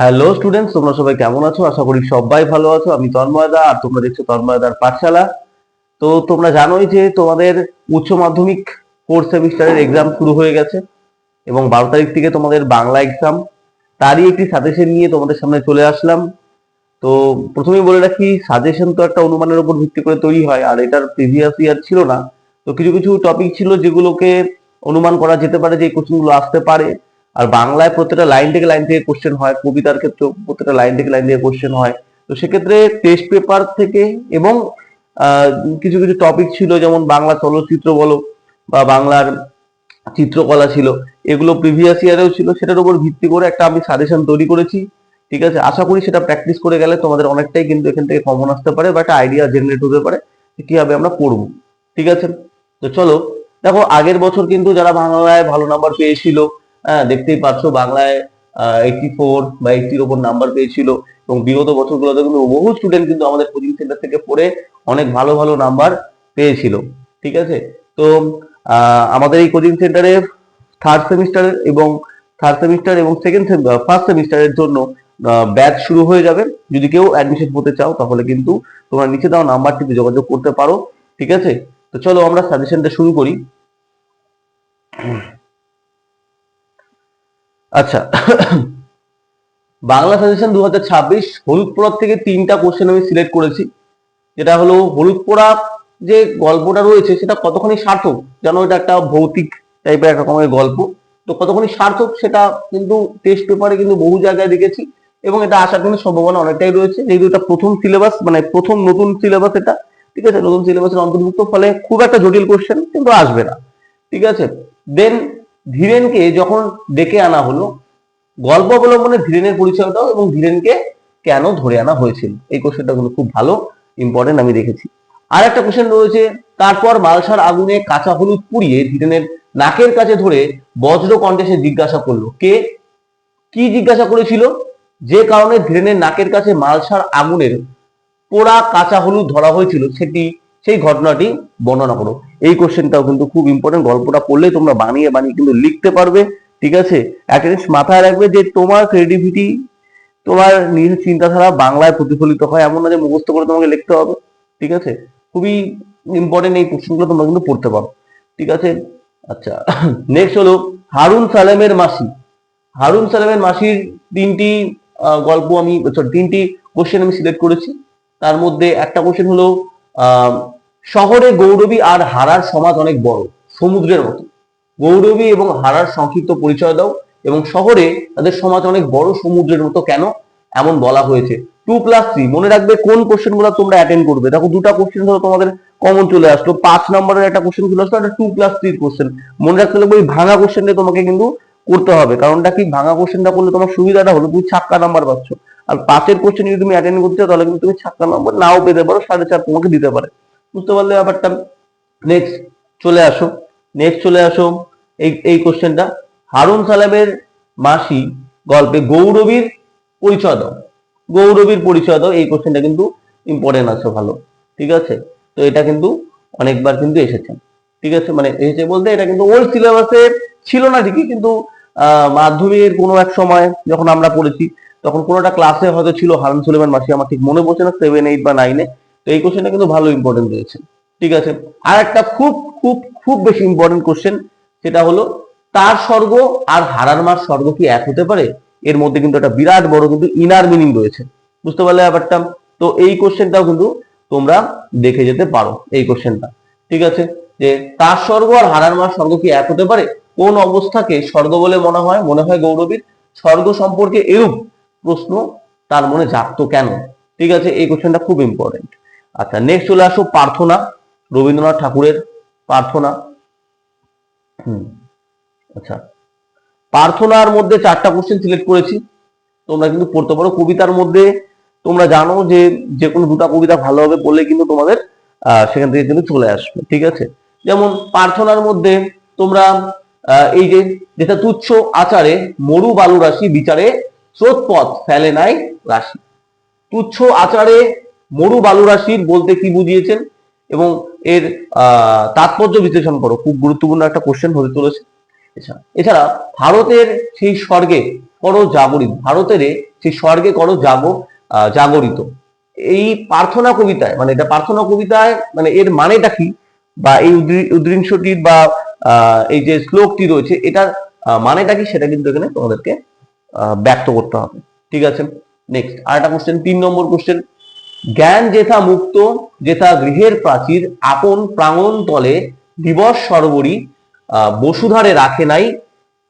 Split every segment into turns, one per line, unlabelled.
Hello students তোমরা সবাই কেমন আছো? আশা করি সবাই ভালো আছো। আমি তন্ময়দা আর তোমরা দেখছ তন্ময়দার পাঠশালা। তো তোমরা জানোই যে তোমাদের উচ্চ মাধ্যমিক ফোর্থ সেমিস্টারের এক্সাম শুরু হয়ে গেছে এবং বারো তারিখ থেকে তোমাদের বাংলা এক্সাম তারই একটি সাজেশন নিয়ে তোমাদের সামনে চলে আসলাম। তো প্রথমেই বলে রাখি সাজেশন তো একটা অনুমানের উপর ভিত্তি করে তৈরি হয় আর এটার প্রিভিয়াস ইয়ার ছিল না। তো কিছু কিছু টপিক ছিল যেগুলোকে অনুমান করা যেতে পারে যে কোশ্চেনগুলো আসতে পারে। আর বাংলায় প্রত্যেকটা লাইন থেকে লাইন থেকে কোশ্চেন হয়, কবিতার ক্ষেত্রে প্রত্যেকটা লাইন থেকে লাইন থেকে কোশ্চেন হয়। তো সেক্ষেত্রে টেস্ট পেপার থেকে এবং কিছু কিছু টপিক ছিল, যেমন বাংলা চলচ্চিত্র বলো বা বাংলার চিত্রকলা ছিল, এগুলো প্রিভিয়াস ইয়ারেও ছিল, সেটার উপর ভিত্তি করে একটা আমি সাজেশন তৈরি করেছি। ঠিক আছে? আশা করি সেটা প্র্যাকটিস করে গেলে তোমাদের অনেকটাই কিন্তু এখান থেকে কমন আসতে পারে বা একটা আইডিয়া জেনারেট হতে পারে কীভাবে আমরা পড়ব ঠিক আছে? তো চলো, দেখো, আগের বছর কিন্তু যারা বাংলায় ভালো নাম্বার পেয়েছিল হ্যাঁ দেখতেই পাচ্ছ বাংলায় এইটি ফোর বা এইটির ওপর নাম্বার পেয়েছিল এবং বিগত বছরগুলোতে কিন্তু বহু স্টুডেন্ট কিন্তু আমাদের কোচিং সেন্টার থেকে পড়ে অনেক ভালো ভালো নাম্বার পেয়েছিল, ঠিক আছে? তো আমাদের এই কোচিং সেন্টারে থার্ড সেমিস্টার এবং থার্ড সেমিস্টার এবং সেকেন্ড ফার্স্ট সেমিস্টারের জন্য ব্যাচ শুরু হয়ে যাবে। যদি কেউ অ্যাডমিশন হতে চাও তাহলে কিন্তু তোমরা নিচে দাও নাম্বারটিতে যোগাযোগ করতে পারো, ঠিক আছে? তো চলো আমরা সাজেশনটা শুরু করি। আচ্ছা। বাংলা সাজেশন দু হাজার ছাব্বিশ হলুদ পোড়ার থেকে তিনটা কোশ্চেন আমি সিলেক্ট করেছি। যেটা হলো হলুদ পোড়া যে গল্পটা রয়েছে, সেটা কতখানি সার্থক? যেন এটা একটা ভৌতিক টাইপের একটা রকমের গল্প। তো কতখানি সার্থক, সেটা কিন্তু টেস্ট পেপারে কিন্তু বহু জায়গায় দেখেছি এবং এটা আসার কিন্তু সম্ভাবনা অনেকটাই রয়েছে। যেহেতু এটা প্রথম সিলেবাস মানে প্রথম নতুন সিলেবাস এটা, ঠিক আছে? নতুন সিলেবাসের অন্তর্ভুক্ত, ফলে খুব একটা জটিল কোশ্চেন কিন্তু আসবে না। ঠিক আছে? দেন ধীরেনকে যখন ডেকে আনা হলো, গল্প অবলম্বনে ধীরেনের পরিচয় দাও এবং ধীরেনকে কেন ধরে আনা হয়েছিল? এই কোশ্চেনটা কিন্তু খুব ভালো ইম্পর্টেন্ট আমি দেখেছি। আর একটা কোশ্চেন রয়েছে, তারপর মালসার আগুনে কাঁচা হলুদ পুড়িয়ে ধীরেনের নাকের কাছে ধরে বজ্র কণ্ঠে জিজ্ঞাসা করল, কে? কি জিজ্ঞাসা করেছিল? যে কারণে ধীরেনের নাকের কাছে মালসার আগুনের পোড়া কাঁচা হলুদ ধরা হয়েছিল, সেটি, সেই ঘটনাটি বর্ণনা করো। এই কোশ্চেনটাও কিন্তু খুব ইম্পর্টেন্ট গল্পটা পড়লে তোমরা বানিয়ে বানিয়ে কিন্তু লিখতে পারবে, ঠিক আছে? একটা জিনিস মাথায় রাখবে যে তোমার ক্রিয়েটিভিটি তোমার নিজের চিন্তাধারা বাংলায় প্রতিফলিত হয়। এমন না যে মুখস্থ করে তোমাকে লিখতে হবে, ঠিক আছে? খুবই ইম্পর্টেন্ট এই কোশ্চেনগুলো তোমরা কিন্তু পড়তে পারো, ঠিক আছে? আচ্ছা নেক্সট হলো হারুন সালেমের মাসি। হারুন সালেমের মাসির তিনটি গল্প আমি সরি তিনটি কোশ্চেন আমি সিলেক্ট করেছি। তার মধ্যে একটা কোশ্চেন হলো শহরে গৌরবী আর হারার সমাজ অনেক বড়, সমুদ্রের মতো। গৌরবী এবং হারার সংক্ষিপ্ত পরিচয় দাও এবং শহরে তাদের সমাজ অনেক বড়, সমুদ্রের মতো কেন? এমন বলা হয়েছে। টু প্লাস থ্রি মনে রাখবে কোন কোশ্চেনগুলো তোমরা অ্যাটেন্ড করবে। দেখো দুটা কোশ্চেন ধরো তোমাদের কমন চলে আসলো। পাঁচ নম্বরের একটা কোশ্চেন চলে আসলো, একটা টু প্লাস থ্রির কোশ্চেন মনে রাখতে হবে ওই ভাঙা কোশ্চেনটা তোমাকে কিন্তু করতে হবে। কারণটা কি? ভাঙা কোশ্চেনটা করলে তোমার সুবিধাটা হলো তুমি ছাক্কা নাম্বার পাচ্ছ। আর পাঁচের কোশ্চেন যদি তুমি অ্যাটেন্ড করতে তাহলে কিন্তু তুমি ছাক্কা নাম্বার নাও পেতে পারো, সাড়ে চার তোমাকে দিতে পারে। বুঝতে পারলে ব্যাপারটা নেক্সট চলে আসো। নেক্সট চলে আসো এই এই কোশ্চেনটা হারুন সালামের মাসি গল্পে গৌরবীর পরিচয় দাও গৌরবীর পরিচয় দাও এই কোশ্চেনটা কিন্তু ইম্পর্টেন্ট আছে ভালো, ঠিক আছে? তো এটা কিন্তু অনেকবার কিন্তু এসেছে, ঠিক আছে? মানে এসেছে বলতে এটা কিন্তু ওল্ড সিলেবাসে ছিল না ঠিকই, কিন্তু মাধ্যমিকের কোনো এক সময় যখন আমরা পড়েছি, তখন কোনোটা ক্লাসে হয়তো ছিল হারুন সুলেমান মাসি, আমার ঠিক মনে পড়ছে না সেভেন এইট বা নাইনে তো এই কোশ্চেনটা কিন্তু ভালো ইম্পর্টেন্ট রয়েছে। ঠিক আছে? আর একটা খুব খুব খুব বেশি ইম্পর্টেন্ট কোশ্চেন সেটা হলো, তার স্বর্গ আর হারার মার স্বর্গ কি এক হতে পারে? এর মধ্যে কিন্তু একটা বিরাট বড় কিন্তু ইনার মিনিং রয়েছে। বুঝতে পারলে ব্যাপারটা? তো এই কোশ্চেনটাও কিন্তু তোমরা দেখে যেতে পারো, এই কোশ্চেনটা ঠিক আছে? যে তার স্বর্গ আর হারার মার স্বর্গ কি এক হতে পারে? কোন অবস্থাকে স্বর্গ বলে মনে হয়? মনে হয় গৌরবীর। স্বর্গ সম্পর্কে এরূপ প্রশ্ন তার মনে জাগতো কেন? ঠিক আছে? এই কোশ্চেনটা খুব ইম্পর্টেন্ট আচ্ছা নেক্সট চলে আসো প্রার্থনা, রবীন্দ্রনাথ ঠাকুরের প্রার্থনা। আচ্ছা প্রার্থনার মধ্যে চারটা কোশ্চেন সিলেক্ট করেছি। তোমরা কিন্তু পড়তে পারো, কবিতার মধ্যে তোমরা জানো যে যে কোনো দুটা কবিতা ভালোভাবে পড়লে কিন্তু তোমাদের সেখান থেকে কিন্তু চলে আসবে, ঠিক আছে? যেমন প্রার্থনার মধ্যে তোমরা এই যে যেটা তুচ্ছ আচারে মরু বালু রাশি বিচারে স্রোত পথ ফেলে নাই রাশি। তুচ্ছ আচারে মরু বালু রাশির বলতে কি বুঝিয়েছেন? এবং এর তাৎপর্য বিশ্লেষণ করো, খুব গুরুত্বপূর্ণ একটা কোশ্চেন হতে চলেছে এছাড়া এছাড়া ভারতের সেই স্বর্গে করো জাগরিত, ভারতের সেই স্বর্গে করো জাগ জাগরিত। এই প্রার্থনা কবিতায় মানে এটা প্রার্থনা কবিতায় মানে এর মানেটা কি? বা এই উদ্ধৃংশটির বা এই যে শ্লোকটি রয়েছে, এটার মানেটা কি? সেটা কিন্তু এখানে তোমাদেরকে ব্যক্ত করতে হবে। ঠিক আছে? নেক্সট আর একটা কোশ্চেন তিন নম্বর কোশ্চেন জ্ঞান যেথা মুক্ত, যেথা গৃহের প্রাচীর, আপন প্রাঙ্গণ তলে দিবস সর্বরী বসুধারে রাখে নাই,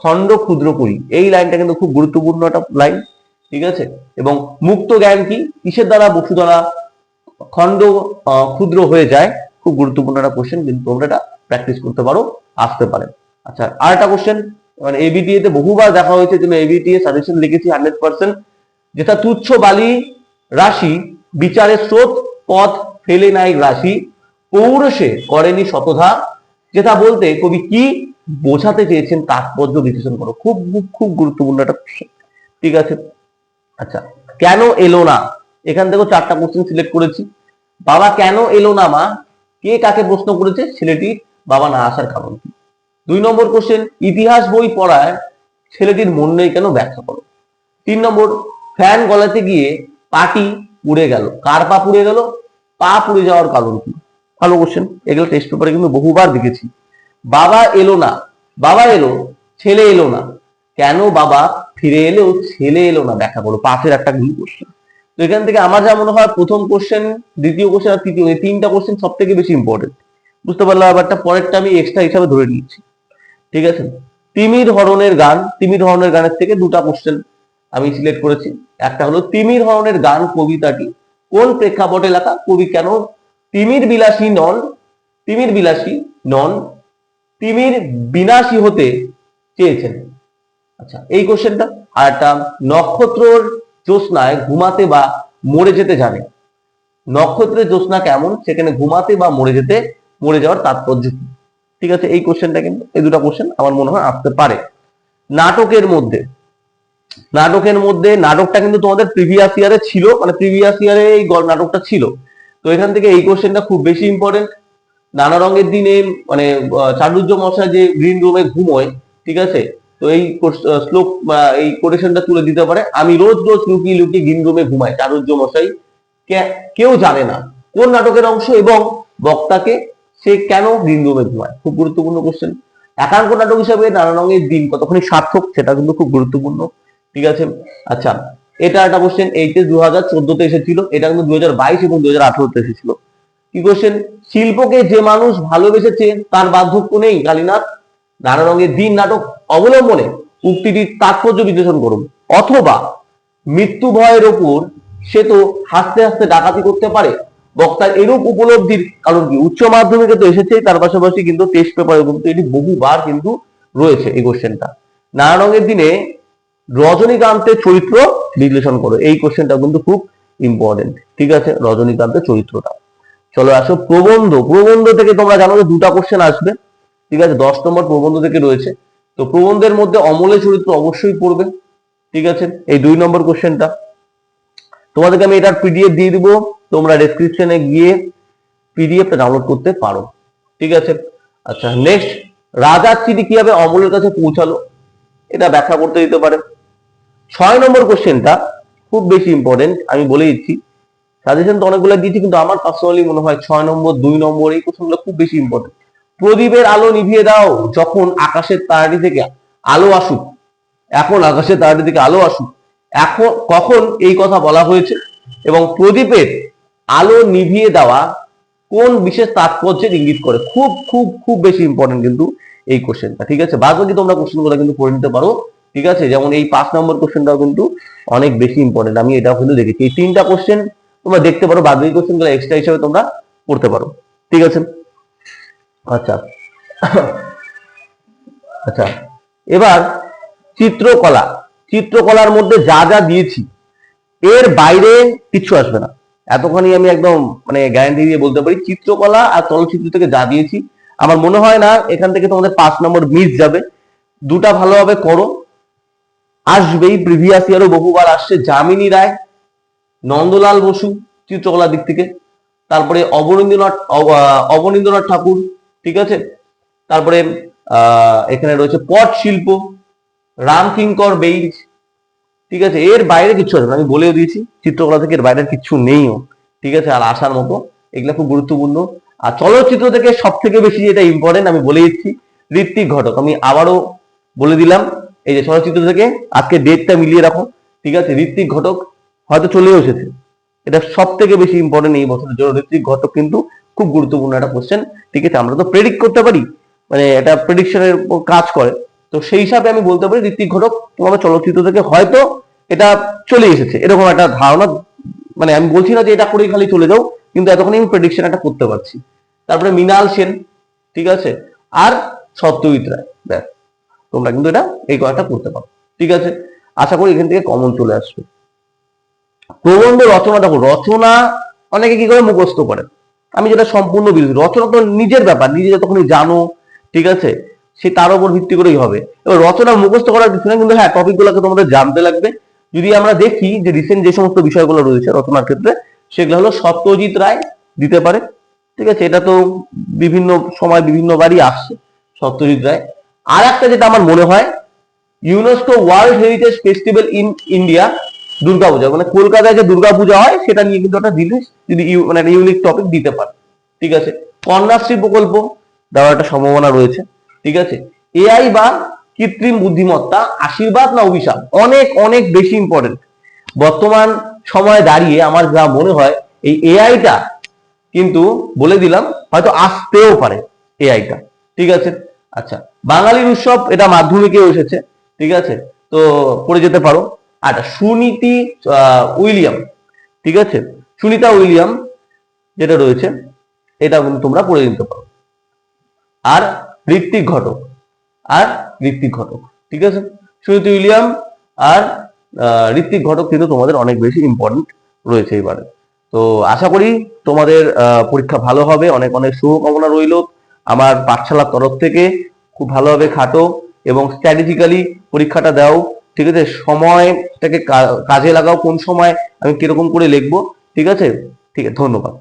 খণ্ড ক্ষুদ্র করি। এই লাইনটা কিন্তু খুব গুরুত্বপূর্ণ একটা লাইন, ঠিক আছে? এবং মুক্ত জ্ঞান কি? কিসের দ্বারা বসুধারা খণ্ড ক্ষুদ্র হয়ে যায়? খুব গুরুত্বপূর্ণ একটা কোশ্চেন কিন্তু তোমরা এটা প্র্যাকটিস করতে পারো, আসতে পারে। আচ্ছা আর একটা কোশ্চেন মানে এবিটিএ তে বহুবার দেখা হয়েছে জন্য এবিটিএ সাজেশন লিখেছি হান্ড্রেড পার্সেন্ট যেটা তুচ্ছ বালি রাশি বিচারের স্রোত, পথ ফেলে নাই রাশি। পৌরসে করেনি শতধা যেটা বলতে কবি কি বোঝাতে চেয়েছেন তাৎপর্য বিশ্লেষণ করো। খুব খুব গুরুত্বপূর্ণ একটা question। ঠিক আছে? আচ্ছা কেন এলো না? এখান থেকেও চারটা কোশ্চেন সিলেক্ট করেছি। বাবা, কেন এলো না মা? কে কাকে প্রশ্ন করেছে? ছেলেটি বাবা না আসার কারণ কি? দুই নম্বর কোশ্চেন ইতিহাস বই পড়ায় ছেলেটির মন নেই কেন? ব্যাখ্যা করো। তিন নম্বর, ফ্যান গলাতে গিয়ে পাটি পুড়ে গেল। কার পা পুড়ে গেল? পা পুড়ে যাওয়ার কারণ কি? ভালো কোশ্চেন এগুলো টেস্ট পেপারে কিন্তু বহুবার দেখেছি। বাবা এলো না। বাবা এলো, ছেলে এলো না। কেন বাবা ফিরে এলেও ছেলে এলো না? দেখা করো পাশের একটা ভুল কোশ্চেন তো এখান থেকে আমার যা মনে হয়, প্রথম কোশ্চেন দ্বিতীয় কোশ্চেন আর তৃতীয়, এই তিনটা কোশ্চেন সব থেকে বেশি ইম্পর্টেন্ট বুঝতে পারলাম ব্যাপারটা? পরেরটা আমি এক্সট্রা হিসাবে ধরে নিয়েছি ঠিক আছে? তিমির হরণের গান, তিমির হরণের গানের থেকে দুটা কোশ্চেন আমি সিলেক্ট করেছি। একটা হলো তিমির হরণের গান কবিতাটি। কোন প্রেক্ষাপটে লেখা কবি কেন তিমির বিলাসী নন, তিমির বিলাসী নন, তিমির বিনাশী হতে চেয়েছেন। আচ্ছা এই কোশ্চেনটা আর একটা নক্ষত্রর জ্যোৎস্নায় ঘুমাতে বা মরে যেতে জানে। নক্ষত্রের জ্যোৎস্না কেমন? সেখানে ঘুমাতে বা মরে যেতে, মরে যাওয়ার তাৎপর্য ঠিক আছে, এই কোশ্চেনটা কিন্তু, এই দুটো কোশ্চেন আমার মনে হয় আসতে পারে। নাটকের মধ্যে নাটকের মধ্যে, নাটকটা কিন্তু তোমাদের প্রিভিয়াস ইয়ারে ছিল মানে প্রিভিয়াস ইয়ারে এই নাটকটা ছিল। তো এখান থেকে এই কোশ্চেনটা খুব বেশি ইম্পর্টেন্ট নানা রঙের দিনে মানে চাটুর্য মশা যে গ্রিন রুমে ঘুমোয়, ঠিক আছে? তো এই শ্লোক এই কোটেশনটা তুলে দিতে পারে, আমি রোজ রোজ লুকিয়ে লুকিয়ে গ্রিন রুমে ঘুমাই। চাটুর্য মশাই কেউ জানে না কোন নাটকের অংশ এবং বক্তাকে সে কেন গ্রিন রুমে ঘুমায়। খুব গুরুত্বপূর্ণ কোশ্চেন একাঙ্ক নাটক হিসাবে নানা রঙের দিন কতখানি সার্থক সেটা কিন্তু খুব গুরুত্বপূর্ণ। ঠিক আছে? আচ্ছা এটা একটা কোশ্চেন এইচএস দু হাজার চোদ্দতে এসেছিল, এটা কিন্তু দু হাজার বাইশ এবং দু হাজার আঠারোতে এসেছিল। কি কোশ্চেন শিল্পকে যে মানুষ ভালোবেসেছে তার বার্ধক্য নেই, কালীনাথ। নানা রঙের দিন নাটক অবলম্বনে উক্তিটির তাৎপর্য বিশ্লেষণ করুন। অথবা মৃত্যু ভয়ের ওপর সে তো হাসতে হাসতে ডাকাতি করতে পারে। বক্তার এরূপ উপলব্ধির কারণ কি? উচ্চ মাধ্যমিকে তো এসেছে, তার পাশাপাশি কিন্তু টেস্ট পেপারে কিন্তু এটি বহুবার কিন্তু রয়েছে এই কোশ্চেনটা নানা রঙের দিনে রজনীকান্তের চরিত্র বিশ্লেষণ করো। এই কোশ্চেনটা কিন্তু খুব ইম্পর্টেন্ট ঠিক আছে? রজনীকান্তের চরিত্রটা। চলো আসো প্রবন্ধ। প্রবন্ধ থেকে তোমরা জানো যে দুটা কোশ্চেন আসবে। ঠিক আছে? দশ নম্বর প্রবন্ধ থেকে রয়েছে। তো প্রবন্ধের মধ্যে অমলের চরিত্র অবশ্যই পড়বে। ঠিক আছে? এই দুই নম্বর কোশ্চেনটা তোমাদেরকে আমি এটার পিডিএফ দিয়ে দিব। তোমরা ডেসক্রিপশনে গিয়ে পিডিএফটা ডাউনলোড করতে পারো। ঠিক আছে? আচ্ছা নেক্সট রাজার চিঠি কীভাবে অমলের কাছে পৌঁছালো? এটা ব্যাখ্যা করতে দিতে পারে। ছয় নম্বর কোশ্চেনটা খুব বেশি ইম্পর্টেন্ট আমি বলে দিচ্ছি। সাজেশন তো অনেকগুলো দিয়েছি, কিন্তু আমার পার্সোনালি মনে হয় ছয় নম্বর, দুই নম্বর এই কোশ্চেনগুলো খুব বেশি ইম্পর্টেন্ট প্রদীপের আলো নিভিয়ে দাও যখন আকাশের তারাটি থেকে আলো আসুক। এখন আকাশের তারাটি থেকে আলো আসুক। এখন কখন এই কথা বলা হয়েছে? এবং প্রদীপের আলো নিভিয়ে দেওয়া কোন বিশেষ তাৎপর্যের ইঙ্গিত করে? খুব খুব খুব বেশি ইম্পর্টেন্ট কিন্তু এই কোশ্চেনটা, ঠিক আছে? বাদ বাকি তোমরা কোশ্চেনগুলো কিন্তু পড়ে নিতে পারো। ঠিক আছে? যেমন এই পাঁচ নম্বর কোশ্চেনটাও কিন্তু অনেক বেশি ইম্পর্টেন্ট আমি এটাও কিন্তু দেখেছি। এই তিনটা কোশ্চেন তোমরা দেখতে পারো বাকি কোশ্চেনগুলো এক্সট্রা হিসেবে তোমরা পড়তে পারো। ঠিক আছে? আচ্ছা। আচ্ছা। এবার চিত্রকলা। চিত্রকলার মধ্যে যা যা দিয়েছি, এর বাইরে কিছু আসবে না। এতখানি আমি একদম মানে গ্যারান্টি দিয়ে বলতে পারি, চিত্রকলা আর চলচ্চিত্র থেকে যা দিয়েছি, আমার মনে হয় না এখান থেকে তোমাদের পাঁচ নম্বর মিস যাবে। দুটা ভালোভাবে করো। আসবেই প্রিভিয়াস ইয়ারও বহুবার আসছে যামিনী রায়, নন্দলাল বসু চিত্রকলার দিক থেকে, তারপরে অবনীন্দ্রনাথ অব- অবনীন্দ্রনাথ ঠাকুর, ঠিক আছে? তারপরে এখানে রয়েছে পট শিল্প রামকিঙ্কর বেইজ, ঠিক আছে? এর বাইরে কিছু আছে, আমি বলেও দিয়েছি, চিত্রকলা থেকে এর বাইরে কিছু নেইও, ঠিক আছে? আর আসার মতো, এগুলো খুব গুরুত্বপূর্ণ। আর চলচ্চিত্র থেকে সব থেকে বেশি যেটা ইম্পর্টেন্ট আমি বলে দিচ্ছি, ঋত্বিক ঘটক, আমি আবারও বলে দিলাম এই যে চলচ্চিত্র থেকে আজকে ডেটটা মিলিয়ে রাখো, ঠিক আছে? ঋত্বিক ঘটক হয়তো চলেও এসেছে। এটা সব থেকে বেশি ইম্পর্টেন্ট এই বছরের জন্য ঋত্বিক ঘটক কিন্তু খুব গুরুত্বপূর্ণ একটা কোশ্চেন ঠিক আছে? আমরা তো প্রেডিক্ট করতে পারি মানে এটা প্রেডিকশনের কাজ করে। তো সেই হিসাবে আমি বলতে পারি ঋত্বিক ঘটক তোমাদের চলচ্চিত্র থেকে হয়তো এটা চলে এসেছে। এরকম একটা ধারণা মানে আমি বলছি না যে এটা করেই খালি চলে যাও, কিন্তু এতক্ষণ আমি প্রেডিকশন একটা করতে পারছি। তারপরে মৃণাল সেন, ঠিক আছে? আর সত্যজিৎ রায়, ব্যাস। তোমরা কিন্তু এটা এই কয়েকটা করতে পারো। ঠিক আছে? আশা করি এখান থেকে কমন চলে আসবে। প্রবন্ধ রচনা, দেখো, রচনা অনেকে কি করে? মুখস্থ করে। আমি যেটা সম্পূর্ণ বিরোধী। রচনা তো নিজের ব্যাপার, নিজে যতক্ষণই জানো, ঠিক আছে? সে তার উপর ভিত্তি করেই হবে। এবার রচনা মুখস্থ করার কিছু না কিন্তু হ্যাঁ টপিক টপিকগুলোকে তোমাদের জানতে লাগবে। যদি আমরা দেখি যে রিসেন্ট যে সমস্ত বিষয়গুলো রয়েছে রচনার ক্ষেত্রে, সেগুলো হলো সত্যজিৎ রায় দিতে পারে। ঠিক আছে? এটা তো বিভিন্ন সময় বিভিন্ন বারই আসছে সত্যজিৎ রায়। আর একটা যেটা আমার মনে হয় UNESCO world heritage festival in India Durga Puja. মানে কলকাতায় যে দুর্গাপূজা হয়, সেটা নিয়ে কিন্তু একটা জিনিস যদি মানে একটা ইউনিক টপিক দিতে পারে। ঠিক আছে? কন্যাশ্রী প্রকল্প দেওয়ার একটা সম্ভাবনা রয়েছে। ঠিক আছে? এআই বা কৃত্রিম বুদ্ধিমত্তা, আশীর্বাদ না অভিশাপ? অনেক অনেক বেশি ইম্পর্টেন্ট বর্তমান সময়ে দাঁড়িয়ে আমার যা মনে হয়, এই এআইটা কিন্তু বলে দিলাম, হয়তো আসতেও পারে এআইটা ঠিক আছে? আচ্ছা বাঙালির উৎসব এটা মাধ্যমিকে এসেছে, ঠিক আছে? তো পড়ে যেতে পারো। আচ্ছা সুনীতি উইলিয়াম, ঠিক আছে? সুনিতা উইলিয়াম যেটা রয়েছে, এটা তোমরা পড়ে নিতে পারো। আর ঋত্বিক ঘটক, আর ঋত্বিক ঘটক, ঠিক আছে? সুনীতি উইলিয়াম আর ঋত্বিক ঘটক কিন্তু তোমাদের অনেক বেশি ইম্পর্টেন্ট রয়েছে এবারে। তো আশা করি তোমাদের পরীক্ষা ভালো হবে, অনেক অনেক শুভকামনা রইল। আমার পাঠশালার তরফ থেকে খুব ভালোভাবে খাটো এবং স্ট্র্যাটেজিক্যালি পরীক্ষাটা দাও, ঠিক আছে? সময়টাকে কাজে লাগাও, কোন সময় আমি কীরকম করে লিখব, ঠিক আছে? ঠিক আছে, ধন্যবাদ।